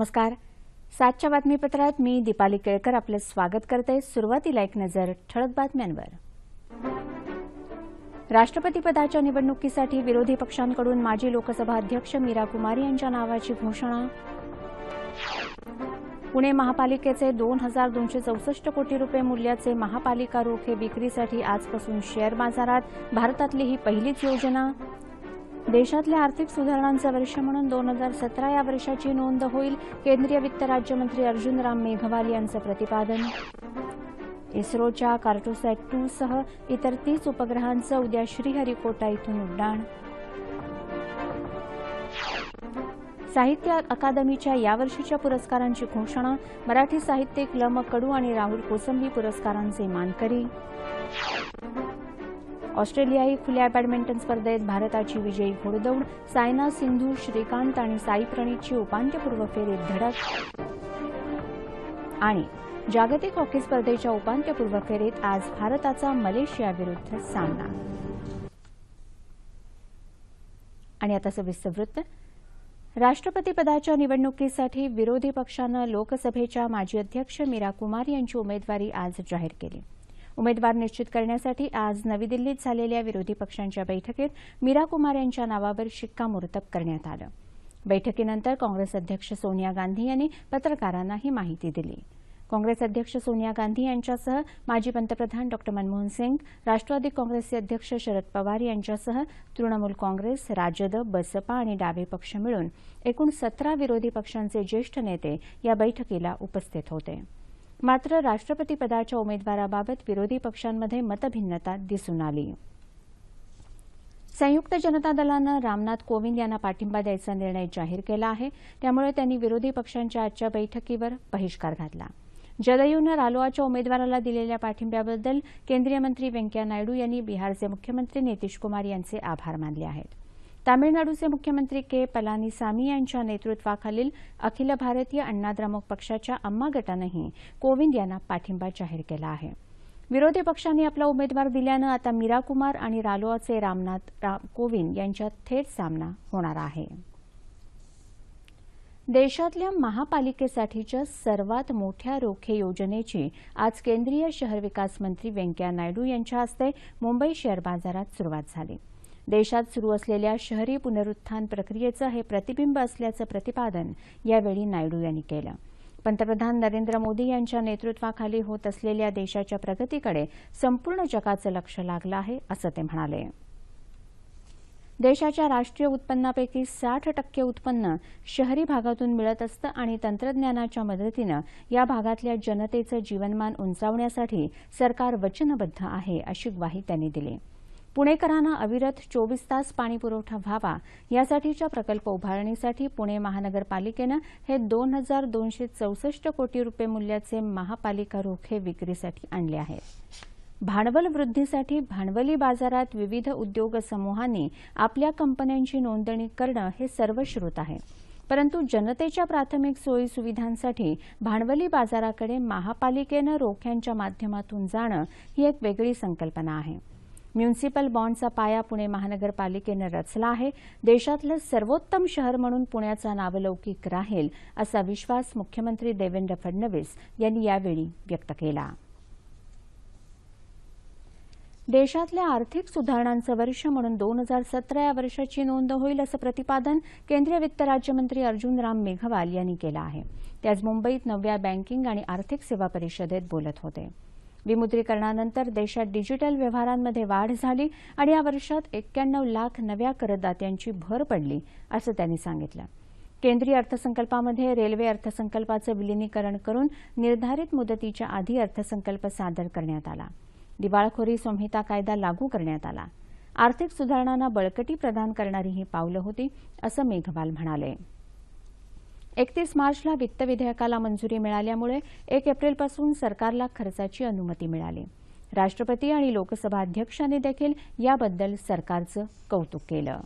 नमस्कार. सातच्या बातमीपत्रात मी दीपाली केळकर आपलं स्वागत करते सुरुवातीला एक नजर ठळक बातम्यांवर. राष्ट्रपतीपदाच्या निवडणुकीसाठी विरोधी पक्षांकडून माजी लोकसभा अध्यक्ष मीरा कुमारी यांच्या नावाची घोषणा. पुणे महापालिकेचे दोन हजार दोनशे चौसष्ट कोटी रुपये मूल्याचे महापालिका रोखे विक्रीसाठी आजपासून शेअर बाजारात भारतातली ही पहिलीच योजना. देशातल्या आर्थिक सुधारणांचं वर्ष म्हणून दोन हजार सतरा या वर्षाची नोंद होईल केंद्रीय वित्त राज्यमंत्री अर्जुन राम मेघवाल यांचं प्रतिपादन. इस्रोच्या कार्टोसॅट टू सह इतर तीस उपग्रहांचं उद्या श्रीहरिकोटा इथून उड्डाण. साहित्य अकादमीच्या यावर्षीच्या पुरस्कारांची घोषणा मराठी साहित्यिक ल कडू आणि राहुल कोसंबी पुरस्कारांचे मानकरी. ऑस्ट्रेलियाई खुल्या बॅडमिंटन स्पर्धेत भारताची विजयी घोडदौड सायना सिंधू श्रीकांत आणि साई प्रणीतची उपांत्यपूर्व फेरीत धडक. आणि जागतिक हॉकी स्पर्धेच्या उपांत्यपूर्व फेरीत आज भारताचा मलेशियाविरुद्ध सामना. आणि आता सविस्तर वृत्त. राष्ट्रपतीपदाच्या निवडणुकीसाठी विरोधी पक्षानं लोकसभेच्या माजी अध्यक्ष मीरा कुमार यांची उमेदवारी आज जाहीर केली. उमेदवार निश्चित करण्यासाठी आज नवी दिल्लीत झालेल्या विरोधी पक्षांच्या बैठकीत मीरा कुमार यांच्या नावावर शिक्कामोर्तब करण्यात आलं. बैठकीनंतर काँग्रेस अध्यक्ष सोनिया गांधी यांनी पत्रकारांना ही माहिती दिली. काँग्रेस अध्यक्ष सोनिया गांधी यांच्यासह माजी पंतप्रधान डॉ. मनमोहन सिंग राष्ट्रवादी काँग्रेसचे अध्यक्ष शरद पवार यांच्यासह तृणमूल काँग्रेस राजद बसपा आणि डावे पक्ष मिळून एकूण सतरा विरोधी पक्षांचे ज्येष्ठ नेते या बैठकीला उपस्थित होते. मात्र राष्ट्रपतीपदाच्या उमेदवाराबाबत विरोधी पक्षांमध्ये मतभिन्नता दिसून आली. संयुक्त जनता दलानं रामनाथ कोविंद यांना पाठिंबा द्यायचा निर्णय जाहीर केला आहे. त्यामुळे त्यांनी विरोधी पक्षांच्या आजच्या बैठकीवर बहिष्कार घातला. जदयूनं रालोआच्या उमेदवाराला दिलेल्या पाठिंब्याबद्दल केंद्रीय मंत्री व्यंकय्या नायडू यांनी बिहारचे मुख्यमंत्री नितीश कुमार यांचे आभार मानले आहेत. तामिळनाडूचे मुख्यमंत्री के पलानीसामी यांच्या नेतृत्वाखालील अखिल भारतीय अण्णाद्रमुक पक्षाच्या अम्मा गटानंही कोविंद यांना पाठिंबा जाहीर केला आहे. विरोधी पक्षांनी आपला उमेदवार दिल्यानं आता मीरा कुमार आणि रालोआचे रामनाथ कोविंद यांच्यात थेट सामना होणार आहे. देशातल्या महापालिकेसाठीच्या सर्वात मोठ्या रोखे योजनेची आज केंद्रीय शहर विकास मंत्री व्यंकय्या नायडू यांच्या हस्ते मुंबई शेअर बाजारात सुरुवात झाली. देशात सुरू असलेल्या शहरी पुनरुत्थान प्रक्रियेचं हे प्रतिबिंब असल्याचं प्रतिपादन यावेळी नायडू यांनी केलं. पंतप्रधान नरेंद्र मोदी यांच्या नेतृत्वाखाली होत असलेल्या देशाच्या प्रगतीकडे संपूर्ण जगाचं लक्ष लागलं आहे असं ते म्हणाले. देशाच्या राष्ट्रीय उत्पन्नापैकी साठ टक्के उत्पन्न शहरी भागातून मिळत असतं आणि तंत्रज्ञानाच्या मदतीनं या भागातल्या जनतेचं जीवनमान उंचावण्यासाठी सरकार वचनबद्ध आहे अशी ग्वाही त्यांनी दिली. पुणेकरांना अविरत चोवीस तास पाणीपुरवठा व्हावा यासाठीच्या प्रकल्प उभारणीसाठी पुणे महानगरपालिकेनं हे दोन हजार दोनशे चौसष्ट कोटी रुपये मूल्याचे महापालिका रोखे विक्रीसाठी आणले आहेत. भांडवल वृद्धीसाठी भांडवली बाजारात विविध उद्योग समूहांनी आपल्या कंपन्यांची नोंदणी करणं हे सर्वश्रुत आहे. परंतु जनतेच्या प्राथमिक सोयी सुविधांसाठी भांडवली बाजाराकडे महापालिकेनं रोख्यांच्या माध्यमातून जाणं ही एक वेगळी संकल्पना आहे. म्युन्सिपल बॉन्डचा पाया पुणे महानगरपालिकेनं रचला आहे. देशातलं सर्वोत्तम शहर म्हणून पुण्याचा नावलौकिक राहील असा विश्वास मुख्यमंत्री देवेंद्र फडणवीस यांनी यावेळी व्यक्त केला. देशातल्या आर्थिक सुधारणांचं वर्ष म्हणून दोन हजार सतरा या वर्षाची नोंद होईल असं प्रतिपादन केंद्रीय वित्त राज्यमंत्री अर्जुन राम मेघवाल यांनी केलं आहे. ते आज मुंबईत नवव्या बँकिंग आणि आर्थिक सेवा परिषदेत बोलत होते. विमुद्रीकरणानंतर देशात डिजिटल व्यवहारांमध्ये वाढ झाली आणि या वर्षात एक्क्याण्णव लाख नव्या करदात्यांची भर पडली असं त्यांनी सांगितलं. केंद्रीय अर्थसंकल्पामध्ये रेल्वे अर्थसंकल्पाचं विलिनीकरण करून निर्धारित मुदतीच्या आधी अर्थसंकल्प सादर करण्यात आला. दिवाळखोरी संहिता कायदा लागू करण्यात आला. आर्थिक सुधारणांना बळकटी प्रदान करणारी ही पावलं होती असं मेघवाल म्हणाले. एकतीस मार्चला वित्त विधेयकाला मंजुरी मिळाल्यामुळे एक एप्रिलपासून सरकारला खर्चाची अनुमती मिळाली. राष्ट्रपती आणि लोकसभा अध्यक्षांनी देखील याबद्दल सरकारचं कौतुक केलं.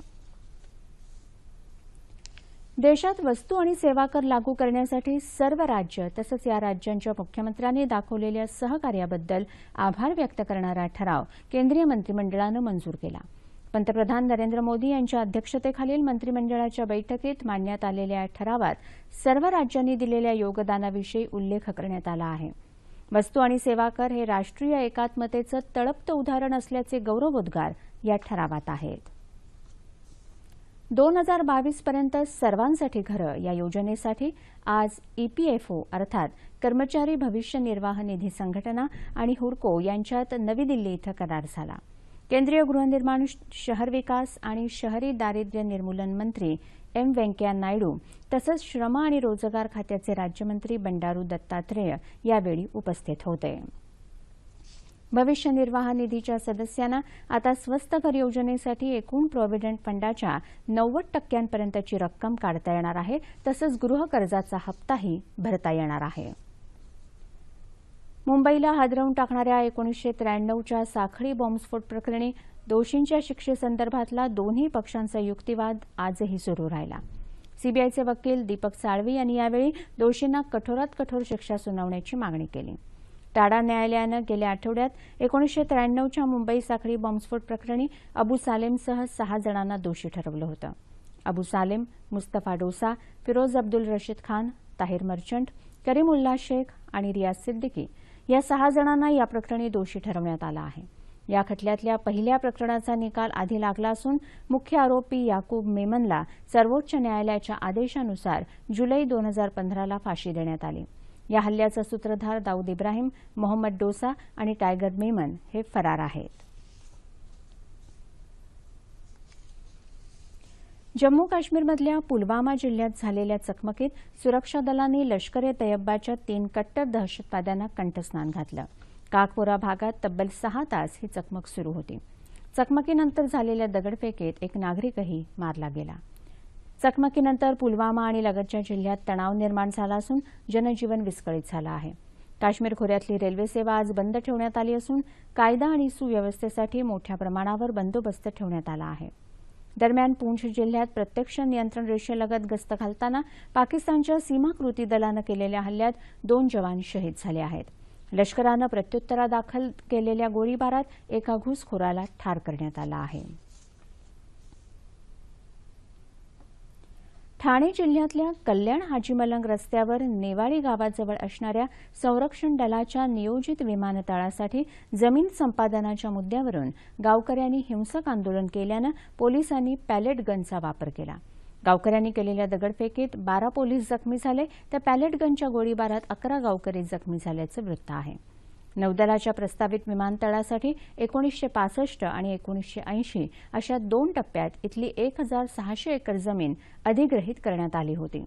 देशात वस्तू आणि सेवा कर लागू करण्यासाठी सर्व राज्य तसंच या राज्यांच्या मुख्यमंत्र्यांनी दाखवलेल्या सहकार्याबद्दल आभार व्यक्त करणारा ठराव केंद्रीय मंत्रिमंडळानं मंजूर केला. पंतप्रधान नरेंद्र मोदी यांच्या अध्यक्षतेखालील मंत्रिमंडळाच्या बैठकीत मांडण्यात आलेल्या ठरावात सर्व राज्यांनी दिलेल्या योगदानाविषयी उल्लेख करण्यात आला आहे. वस्तू आणि सेवा कर हे राष्ट्रीय एकात्मतेचं तळपतं उदाहरण असल्याचे गौरवोद्गार या ठरावात आहेत. दोन हजार बावीस पर्यंत सर्वांसाठी घरं या योजनेसाठी आज ईपीएफओ अर्थात कर्मचारी भविष्य निर्वाह निधी संघटना आणि हुडको यांच्यात नवी दिल्ली इथं करार झाला. केंद्रीय गृहनिर्माण शहर विकास आणि शहरी दारिद्र्य निर्मूलन मंत्री एम व्यंकय्या नायडू तसंच श्रम आणि रोजगार खात्याचे राज्यमंत्री बंडारू दत्तात्रेय यावेळी उपस्थित होते. भविष्य निर्वाह निधीच्या सदस्यांना आता स्वस्त घर योजनेसाठी एकूण प्रॉव्हिडंट फंडाच्या नव्वद टक्क्यांपर्यंतची रक्कम काढता येणार आहे तसंच गृहकर्जाचा हप्ताही भरता येणार आहे. मुंबईला हादरवून टाकणाऱ्या एकोणीसशे त्र्याण्णवच्या साखळी बॉम्बस्फोट प्रकरणी दोषींच्या शिक्षेसंदर्भातला दोन्ही पक्षांचा युक्तिवाद आजही सुरू राहिला. सीबीआयचे वकील दीपक साळवी यांनी यावेळी दोषींना कठोरात कठोर शिक्षा सुनावण्याची मागणी केली. टाडा न्यायालयानं गेल्या आठवड्यात एकोणीसशे त्र्याण्णवच्या मुंबई साखळी बॉम्बस्फोट प्रकरणी अबू सालेमसह सहा जणांना दोषी ठरवलं होतं. अबू सालेम मुस्तफा डोसा फिरोज अब्दुल रशीद खान ताहिर मर्चंट करीमुल्ला शेख आणि रियाज सिद्दीकी या सहा जणांना या प्रकरणी दोषी ठरवण्यात आलं आहे. या खटल्यातल्या पहिल्या प्रकरणाचा निकाल आधी लागला असून मुख्य आरोपी याकूब मेमनला सर्वोच्च न्यायालयाच्या आदेशानुसार जुलै दोन हजार पंधराला फाशी देण्यात आली. या हल्ल्याचा सूत्रधार दाऊद इब्राहिम मोहम्मद डोसा आणि टायगर मेमन हे फरार आहेत. जम्मू काश्मीरमधल्या पुलवामा जिल्ह्यात झालेल्या चकमकीत सुरक्षा दलांनी लष्कर ए तय्यबाच्या तीन कट्टर दहशतवाद्यांना कंठस्नान घातलं. काकपोरा भागात तब्बल सहा तास ही चकमक सुरू होती. चकमकीनंतर झालेल्या दगडफेकीत एक नागरिकही मारला गेला. चकमकीनंतर पुलवामा आणि लगतच्या जिल्ह्यात तणाव निर्माण झाला असून जनजीवन विस्कळीत झालं आहे. काश्मीर खोऱ्यातली रेल्वे सेवा आज बंद ठेवण्यात आली असून कायदा आणि सुव्यवस्थेसाठी मोठ्या प्रमाणावर बंदोबस्त ठेवण्यात आला आहे. दरम्यान पूंछ जिल्ह्यात प्रत्यक्ष नियंत्रण रेषेलगत गस्त घालताना पाकिस्तानच्या सीमा कृती दलानं केलेल्या हल्ल्यात दोन जवान शहीद झाले आहेत. लष्करानं प्रत्युत्तरादाखल केलेल्या गोळीबारात एका घुसखोराला ठार करण्यात आलं आहे. ठाणे जिल्ह्यातल्या कल्याण हाजीमलंग रस्त्यावर नेवाळी गावाजवळ असणाऱ्या संरक्षण दलाच्या नियोजित विमानतळासाठी जमीन संपादनाच्या मुद्द्यावरून गावकऱ्यांनी हिंसक आंदोलन केल्यानं पोलिसांनी पॅलेट गनचा वापर केला. गावकऱ्यांनी केलेल्या दगडफेकीत बारा पोलीस जखमी झाले तर पॅलेट गनच्या गोळीबारात अकरा गावकरी जखमी झाल्याचं वृत्त आहे. नौदलाच्या प्रस्तावित विमानतळासाठी एकोणीसशे पासष्ट आणि एकोणीसशे ऐंशी अशा दोन टप्प्यात इथली एक हजार सहाशे एकर जमीन अधिग्रहित करण्यात आली होती.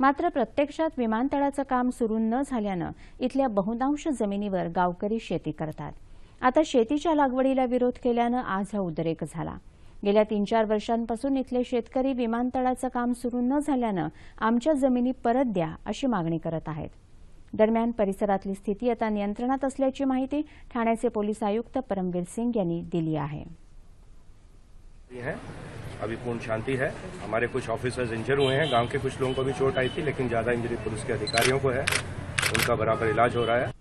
मात्र प्रत्यक्षात विमानतळाचं काम सुरू न झाल्यानं इथल्या बहुतांश जमिनीवर गावकरी शेती करतात. आता शेतीच्या लागवडीला विरोध केल्यानं आज हा उद्रेक झाला. गेल्या तीन चार वर्षांपासून इथले शेतकरी विमानतळाचं काम सुरू न झाल्यानं आमच्या जमिनी परत द्या अशी मागणी करत आहेत. दरम्यान परिसरातली स्थिती आता नियंत्रणात असल्याची माहिती ठाण्याचे पोलीस आयुक्त परमवीर सिंग यांनी दिली आहे. अभी पूर्ण शांति है। हमारे कुछ ऑफिसर्स इंजर हुए हैं। गांव के कुछ लोगों को भी चोट आई थी लेकिन ज्यादा इंजरी पुलिस के अधिकारियों को है। उनका बराबर इलाज हो रहा है।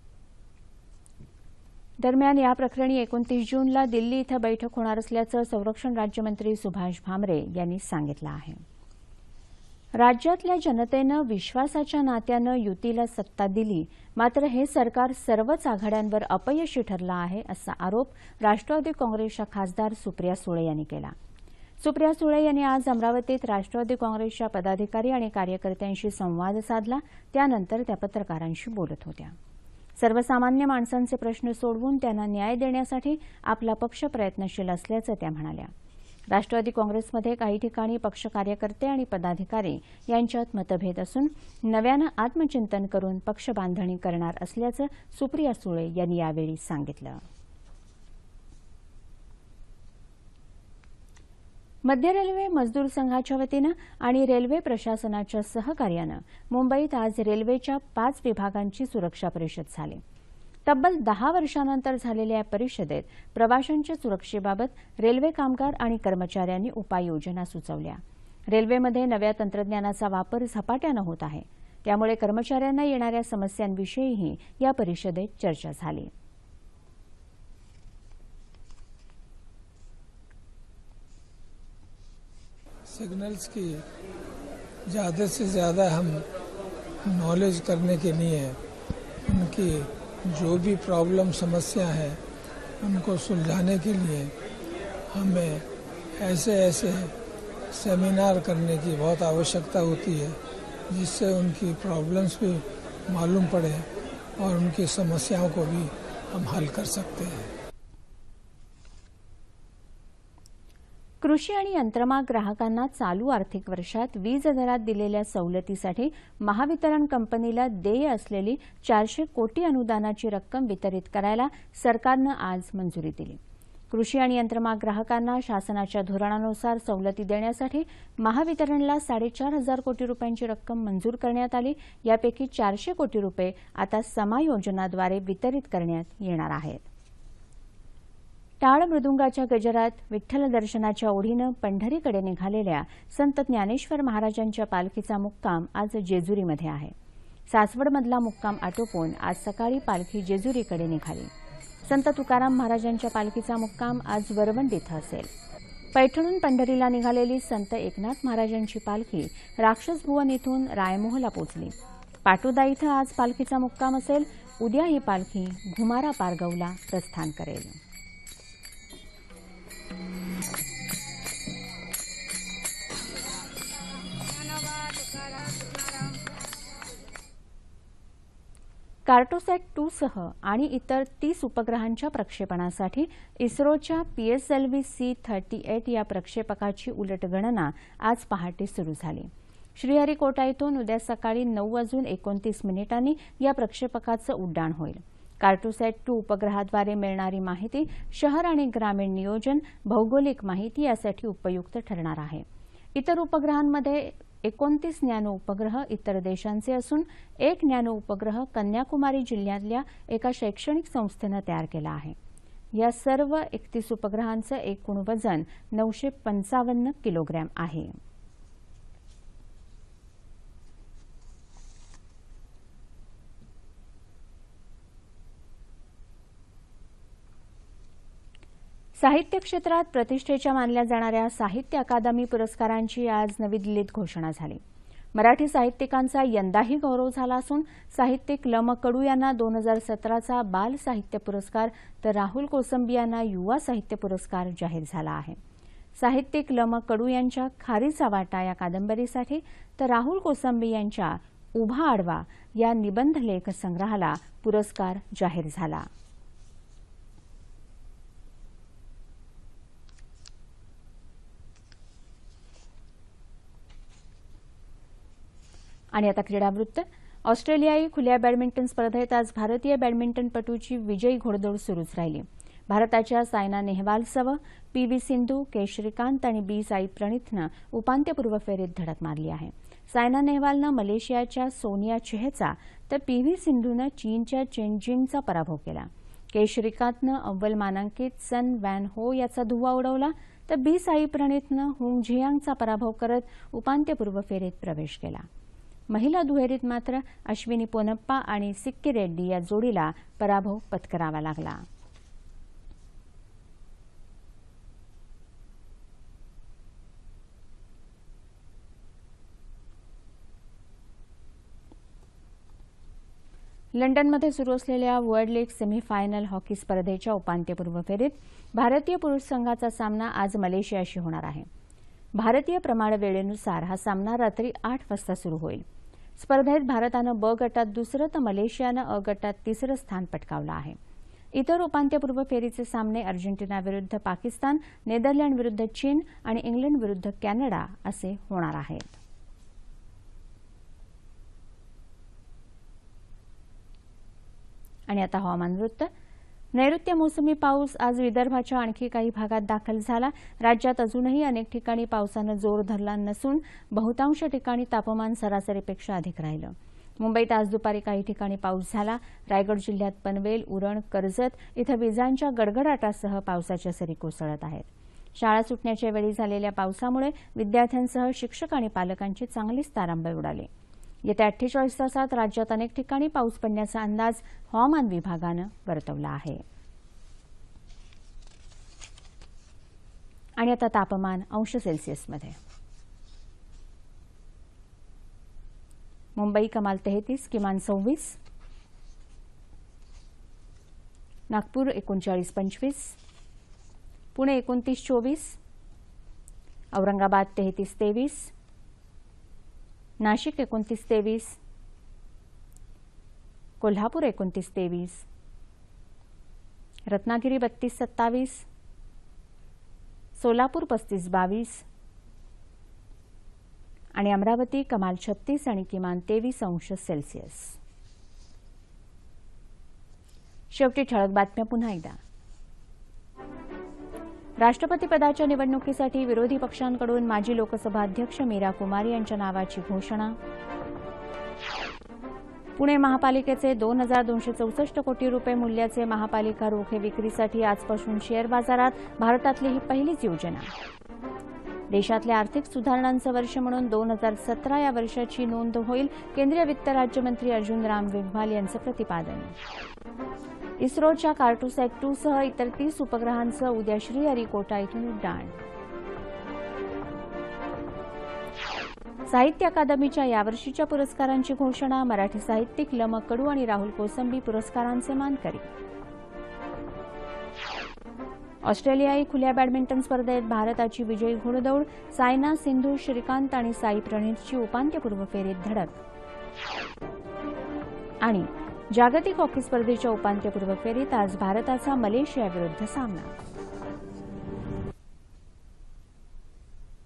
दरम्यान या प्रकरणी एकोणतीस जूनला दिल्ली इथं बैठक होणार असल्याचं संरक्षण राज्यमंत्री सुभाष भामरे यांनी सांगितलं आहे. राज्यातल्या जनतेनं विश्वासाच्या नात्यानं युतीला सत्ता दिली. मात्र हे सरकार सर्वच आघाड्यांवर अपयशी ठरलं आहे असा आरोप राष्ट्रवादी काँग्रेसच्या खासदार सुप्रिया सुळे यांनी केला. सुप्रिया सुळे यांनी आज अमरावतीत राष्ट्रवादी काँग्रेसच्या पदाधिकारी आणि कार्यकर्त्यांशी संवाद साधला. त्यानंतर त्या पत्रकारांशी बोलत होत्या. सर्वसामान्य माणसांचे प्रश्न सोडवून त्यांना न्याय देण्यासाठी आपला पक्ष प्रयत्नशील असल्याचं त्या म्हणाल्या. राष्ट्रवादी काँग्रेसमध्ये काही ठिकाणी पक्ष कार्यकर्ते आणि पदाधिकारी यांच्यात मतभेद असून नव्यानं आत्मचिंतन करून पक्ष बांधणी करणार असल्याचं सुप्रिया सुळे यांनी यावेळी सांगितलं. मध्य रेल्वे मजदूर संघाच्या वतीनं आणि रेल्वे प्रशासनाच्या सहकार्यानं मुंबईत आज रेल्वेच्या पाच विभागांची सुरक्षा परिषद झाली. तब्बल दहा वर्षानंतर झालेल्या या परिषदेत प्रवाशांच्या सुरक्षेबाबत रेल्वे कामगार आणि कर्मचाऱ्यांनी उपाययोजना सुचवल्या. रेल्वेमध्ये नव्या तंत्रज्ञानाचा वापर झपाट्यानं होत आहे. त्यामुळे कर्मचाऱ्यांना येणाऱ्या समस्यांविषयीही या परिषदेत चर्चा झाली. सिग्नल्स की ज़्यादा से ज़्यादा हम नॉलेज करने के लिए उनकी जो भी प्रॉब्लम समस्या है, उनको सुलझाने के लिए हमें ऐसे ऐसे सेमिनार करने की बहुत आवश्यकता होती है, जिससे उनकी प्रॉब्लम्स भी मालूम पड़े और उनकी समस्याओं को भी हम हल कर सकते हैं। कृषी आणि यंत्रमाग ग्राहकांना चालू आर्थिक वर्षात वीज दरात दिलेल्या सवलतीसाठी महावितरण कंपनीला देय असलेली चारशे कोटी अनुदानाची रक्कम वितरित करायला सरकारनं आज मंजुरी दिली. कृषी आणि यंत्रमाग ग्राहकांना शासनाच्या धोरणानुसार सवलती देण्यासाठी महावितरणला साडेचार हजार कोटी रुपयांची रक्कम मंजूर करण्यात आली. यापैकी चारशे कोटी रुपये आता समायोजनाद्वारे वितरित करण्यात येणार आहेत. टाळ मृदुंगाच्या गजरात विठ्ठल दर्शनाच्या ओढीनं पंढरीकडे निघालेल्या संत ज्ञानेश्वर महाराजांच्या पालखीचा मुक्काम आज जेजुरीमध्ये आहे. सासवडमधला मुक्काम आटोपून आज सकाळी पालखी जेजुरीकडे निघाली. संत तुकाराम महाराजांच्या पालखीचा मुक्काम आज वरवंड इथं असेल. पैठणून पंढरीला निघालेली संत एकनाथ महाराजांची पालखी राक्षस भुवन इथून रायमोहला पोचली. पाटोदा इथं आज पालखीचा मुक्काम असेल. उद्या ही पालखी घुमारा पारगवला प्रस्थान करेल. कार्टोसॅट टू सह आणि इतर तीस उपग्रहांच्या प्रक्षेपणासाठी इस्रोच्या पीएसएलव्ही सी थर्टी एट या प्रक्षेपकाची उलटगणना आज पहाटे सुरू झाली. श्रीहरिकोटा इथून उद्या सकाळी नऊ वाजून एकोणतीस मिनिटांनी या प्रक्षेपकाचं उड्डाण होईल. कार्टोसॅट टू उपग्रहाद्वारे मिळणारी माहिती शहर आणि ग्रामीण नियोजन भौगोलिक माहिती यासाठी उपयुक्त ठरणार आहे. इतर उपग्रहांमध्ये एकोणतीस नॅनो उपग्रह इतर देशांचे असून एक नॅनो उपग्रह कन्याकुमारी जिल्ह्यातल्या एका शैक्षणिक संस्थेनं तयार केला आहे. या सर्व एकतीस उपग्रहांचं एकूण वजन नऊशे पंचावन्न किलोग्रॅम आहे. साहित्य क्षेत्रात प्रतिष्ठेच्या मानल्या जाणाऱ्या साहित्य अकादमी पुरस्कारांची आज नवी दिल्लीत घोषणा झाली. मराठी साहित्यिकांचा यंदाही गौरव झाला असून साहित्यिक लम कडू यांना दोन हजार सतराचा बाल साहित्य पुरस्कार तर राहुल कोसंबी यांना युवा साहित्य पुरस्कार जाहीर झाला आहे. साहित्यिक लम कडू यांच्या खारीचा वाटा या कादंबरीसाठी तर राहुल कोसंबी यांच्या उभा आडवा या निबंध लेख संग्रहाला पुरस्कार जाहीर झाला. आणि आता क्रीडावृत्त. ऑस्ट्रेलियाई खुल्या बॅडमिंटन स्पर्धेत आज भारतीय बॅडमिंटनपटूची विजयी घोडदौड सुरूच राहिली. भारताच्या Saina नेहवालसह P V Sindhu K Srikanth आणि बी साई प्रणितनं उपांत्यपूर्व फेरीत धडक मारली आहे. सायना नेहवालनं मलेशियाच्या सोनिया चेहचा तर पी व्ही सिंधूनं चीनच्या चेनजिंगचा पराभव केला. के श्रीकांतनं अव्वल मानांकित सन वॅन हो याचा धुवा उडवला तर बी साई प्रणितनं हुंग झियांगचा पराभव करत उपांत्यपूर्व फेरीत प्रवेश केला. महिला दुहेरीत मात्र अश्विनी पोनप्पा आणि सिक्की रेड्डी या जोडीला पराभव पत्करावा लागला. लंडनमध्ये सुरू असलेल्या वर्ल्ड लीग सेमीफायनल हॉकी स्पर्धेच्या उपांत्यपूर्व फेरीत भारतीय पुरुष संघाचा सामना आज मलेशियाशी होणार आहे. भारतीय प्रमाण वेळेनुसार हा सामना रात्री आठ वाजता सुरू होईल. स्पर्धेत भारतानं ब गटात दुसरं तर मलेशियानं अ गटात तिसरं स्थान पटकावलं आहे. इतर उपांत्यपूर्व फेरीचे सामने अर्जेंटिनाविरुद्ध पाकिस्तान नेदरलँड विरुद्ध चीन आणि इंग्लंड विरुद्ध कॅनडा असे होणार आहेत. आणि आता हवामान वृत्त. नैऋत्य मोसमी पाऊस आज विदर्भाच्या आणखी काही भागात दाखल झाला. राज्यात अजूनही अनेक ठिकाणी पावसानं जोर धरला नसून बहुतांश ठिकाणी तापमान सरासरीपेक्षा अधिक राहिलं. मुंबईत आज दुपारी काही ठिकाणी पाऊस झाला. रायगड जिल्ह्यात पनवेल उरण कर्जत इथं विजांच्या गडगडाटासह पावसाच्या सरी कोसळत आहेत. शाळा सुटण्याच्या वेळी झालेल्या पावसामुळे विद्यार्थ्यांसह शिक्षक आणि पालकांची चांगलीच तारांबळ उडाली. येत्या अठ्ठेचाळीस तासात राज्यात अनेक ठिकाणी पाऊस पडण्याचा अंदाज हवामान विभागानं वर्तवला आहे. आणि आता तापमान अंश सेल्सिअसमध्ये. मुंबई कमाल तेहतीस किमान सव्वीस. नागपूर एकोणचाळीस पंचवीस. पुणे एकोणतीस चोवीस. औरंगाबाद तेहतीस तेवीस. नाशिक एकोणतीस तेवीस. कोल्हापूर एकोणतीस तेवीस. रत्नागिरी बत्तीस सत्तावीस. सोलापूर पस्तीस बावीस. आणि अमरावती कमाल छत्तीस आणि किमान तेवीस अंश सेल्सिअस. शेवटी ठळक बातम्या पुन्हा एकदा. राष्ट्रपतीपदाच्या निवडणुकीसाठी विरोधी पक्षांकडून माजी लोकसभा अध्यक्ष मीरा कुमार यांच्या नावाची घोषणा. पुणे महापालिकेचे दोन हजार दोनशे चौसष्ट कोटी रुपये मूल्याचे महापालिका रोखे विक्रीसाठी आजपासून शेअर बाजारात भारतातली ही पहिलीच योजना. देशातल्या आर्थिक सुधारणांचं वर्ष म्हणून दोन हजार सतरा या वर्षाची नोंद होईल केंद्रीय वित्त राज्यमंत्री अर्जुन राम मेघवाल यांचं प्रतिपादन. इस्रोच्या कार्टोसॅट टू सह इतर तीस उपग्रहांचं उद्या श्रीहरिकोटा इथून उड्डाण. साहित्य अकादमीच्या यावर्षीच्या पुरस्कारांची घोषणा मराठी साहित्यिक लमक कडू आणि राहुल कोसंबी पुरस्कारांचे मानकरी. ऑस्ट्रेलियाई खुल्या बॅडमिंटन स्पर्धेत भारताची विजयी घोडदौड सायना सिंधू श्रीकांत आणि साई प्रणीतची उपांत्यपूर्व फेरीत धडक. आणि जागतिक हॉकी स्पर्धेच्या उपांत्यपूर्व फेरीत आज भारताचा मलेशियाविरुद्ध सामना.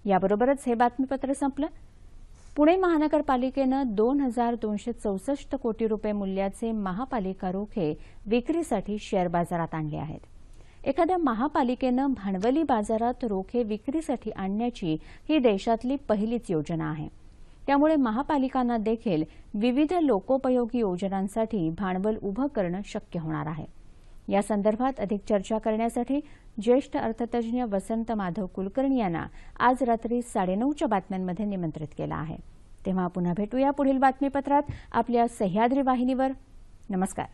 याबरोबरच हे बातमीपत्र संपलं. पुणे महानगरपालिकेनं दोन हजार दोनशे चौसष्ट कोटी रुपये मूल्याचे महापालिका रोखे विक्रीसाठी शेअर बाजारात आणले आहेत. एखाद्या महापालिकेनं भांडवली बाजारात रोखे विक्रीसाठी आणण्याची ही देशातली पहिलीच योजना आहे. त्यामुळे महापालिकांना देखील विविध लोकोपयोगी योजनांसाठी भांडवल उभं करणं शक्य होणार आहे. या संदर्भात अधिक चर्चा करण्यासाठी ज्येष्ठ अर्थतज्ज्ञ वसंत माधव कुलकर्णी यांना आज रात्री साडेनऊच्या बातम्यांमध्ये निमंत्रित केलं आहे. तेव्हा पुन्हा भेटूया पुढील बातमीपत्रात आपल्या सह्याद्री वाहिनीवर. नमस्कार.